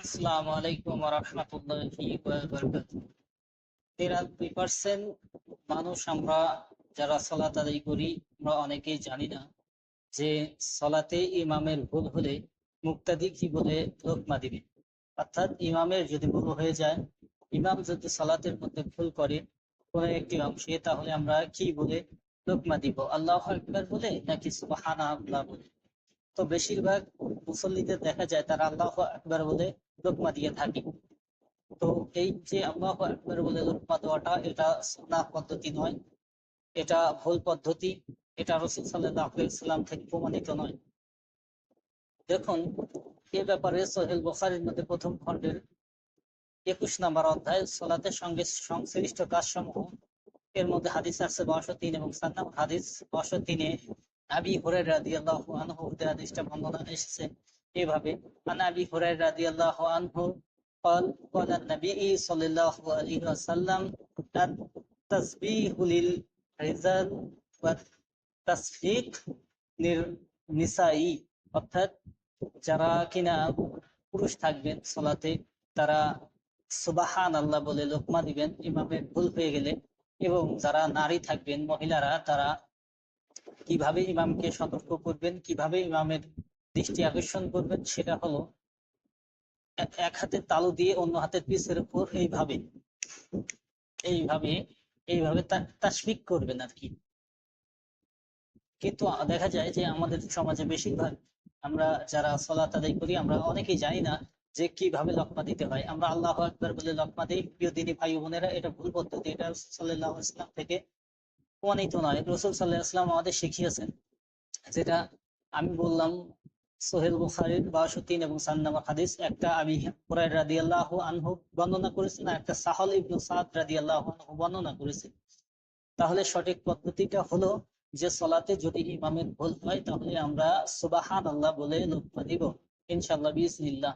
আসসালামু আলাইকুম মানুষ আমরা যারা আদায় করি, আমরা অনেকেই জানি না যে ইমামের ভুল হলে মুক্তাদি কি বলে লোকমা দিবে। অর্থাৎ ইমামের যদি ভুল হয়ে যায়, ইমাম যদি সলাতের মধ্যে ভুল করে কোনো একটি অংশে, তাহলে আমরা কি বলে লোকমা দিব? আল্লাহ বলে নাকি সুবহানা বলে? তো বেশিরভাগ মুসল্লিদের দেখা যায় তারা আল্লাহ আকবার বলে লোকমা দিয়ে থাকে। তো এই যে আল্লাহ আকবার বলে লোকমা দেওয়াটা, এটা সুন্নাহ পদ্ধতি নয়, এটা ভুল পদ্ধতি, এটা রসুল সাল্লাহ ইসলাম থেকে প্রমাণিত নয়। দেখুন, এ ব্যাপারে সোহেল বখারির মধ্যে প্রথম খণ্ডের একুশ নাম্বার অধ্যায়, সোলাতের সঙ্গে সংশ্লিষ্ট কাজসমূহ, এর মধ্যে হাদিস আছে বারোশো তিন এবং সাত নম্বর হাদিস বারোশো তিনে আবি হুরাই রাদিয়াল্লাহু আনহু হুদের হাদিসটা বর্ণনা এসেছে এভাবে আন আবি হুরাই রাদিয়াল্লাহু আনহু قال قال النبي صلى الله عليه وسلم التسبيح للرجال والتصفيق للنساء অর্থাৎ যারা কিনা পুরুষ থাকবেন সলাতে তারা সুবাহান আল্লাহ বলে লোকমা দিবেন ইমামের ভুল হয়ে গেলে এবং যারা নারী থাকবেন মহিলারা তারা কীভাবে ইমামকে সতর্ক করবেন, কীভাবে ইমামের দৃষ্টি আকর্ষণ করবেন, সেটা হলো এক হাতে তালু দিয়ে অন্য হাতের পিসের উপর এইভাবে এইভাবে এইভাবে তাসফিক করবেন আর কি। কিন্তু দেখা যায় যে আমাদের সমাজে বেশিরভাগ আমরা যারা সলাত আদায় করি, আমরা অনেকেই জানি না যে কীভাবে লকমা দিতে হয়। আমরা আল্লাহ আকবর বলে লকমা দিই। প্রিয় দিনী ভাই বোনেরা এটা ভুল পদ্ধতি। এটা সাল্লাহ ইসলাম থেকে প্রমাণিত নয়। রসুল সাল্লাহ ইসলাম আমাদের শিখিয়েছেন যেটা আমি বললাম সোহেল বুখারির বারোশো তিন এবং সান্নামা হাদিস। একটা আবি হুরাই রাদি আল্লাহ আনহু বর্ণনা করেছেন আর একটা সাহল ইবনু সাদ রাদি আল্লাহ আনহু বর্ণনা করেছেন তাহলে সঠিক পদ্ধতিটা হলো যে সলাতে যদি ইমামের ভুল হয়, তাহলে আমরা সুবাহান আল্লাহ বলে লোকমা দিব ইনশাল্লাহ বিসমিল্লাহ